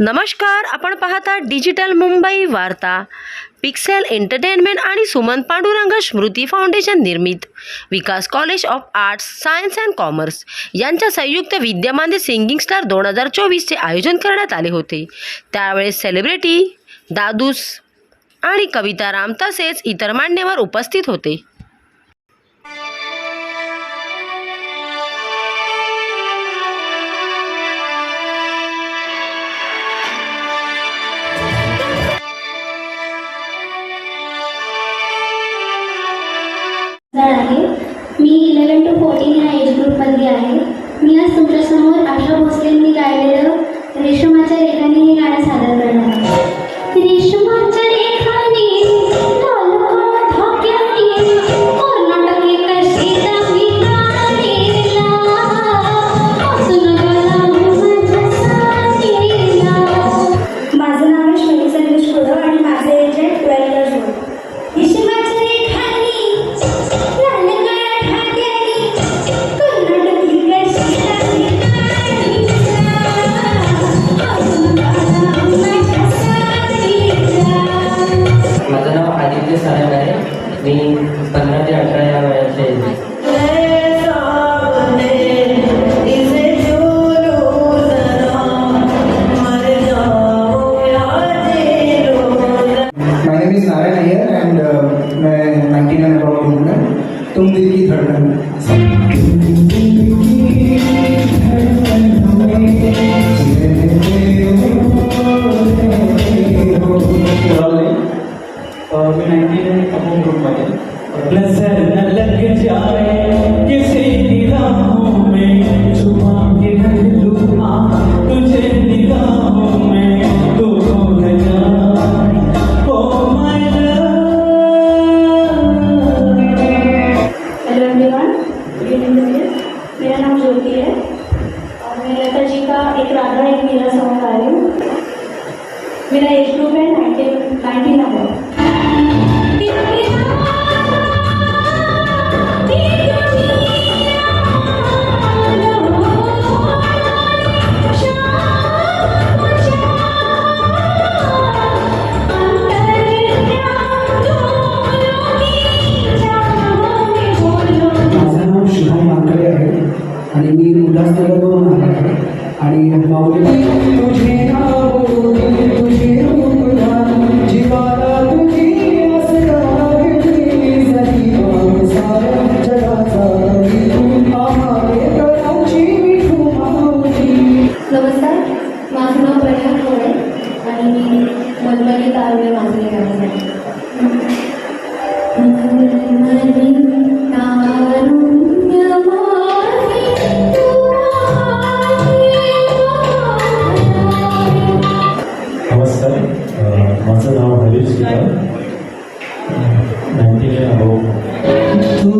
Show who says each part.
Speaker 1: नमस्कार आपण पाहता डिजिटल मुंबई वार्ता. पिक्सेल एंटरटेनमेंट आणि सुमन पांडुरंग स्मृती फाउंडेशन निर्मित. Vikas College of Arts Science and Commerce यांच्या संयुक्त विद्यमाने सिंगिंग स्टार दोन हजार चोवीसचे आयोजन करण्यात आले होते. त्यावेळेस सेलिब्रिटी दादूस आणि कविता राम तसेच इतर मान्यवर उपस्थित होते.
Speaker 2: आहे. मी इलेवन टू फोर्टीन या एज ग्रुपमध्ये आहे. मी आज तुमच्यासमोर आशा भोसलेंनी गायलेलं रेशमाच्या रेखाने हे गाणं सादर करणार आहे.
Speaker 3: मी पंधरा ते अठरा या वयाचे आहे
Speaker 4: My name is Narayan Iyer and uh, मैं 99 अबाउट हूँ मैं तुम दिल की धड़कन
Speaker 2: गुड इवनिंग मेरा नाम ज्योति है और मैं लता जी का एक राधा एक मेरा सॉन्ग गा रही हूँ। मेरा एज ग्रुप है नाइनटीन नाइनटीन नंबर
Speaker 4: आणि मी उल्हासनगरवरून आलो आणि माऊली
Speaker 2: माझं नाव
Speaker 5: हरीश शिकार नाईन्टीन अहो
Speaker 6: तू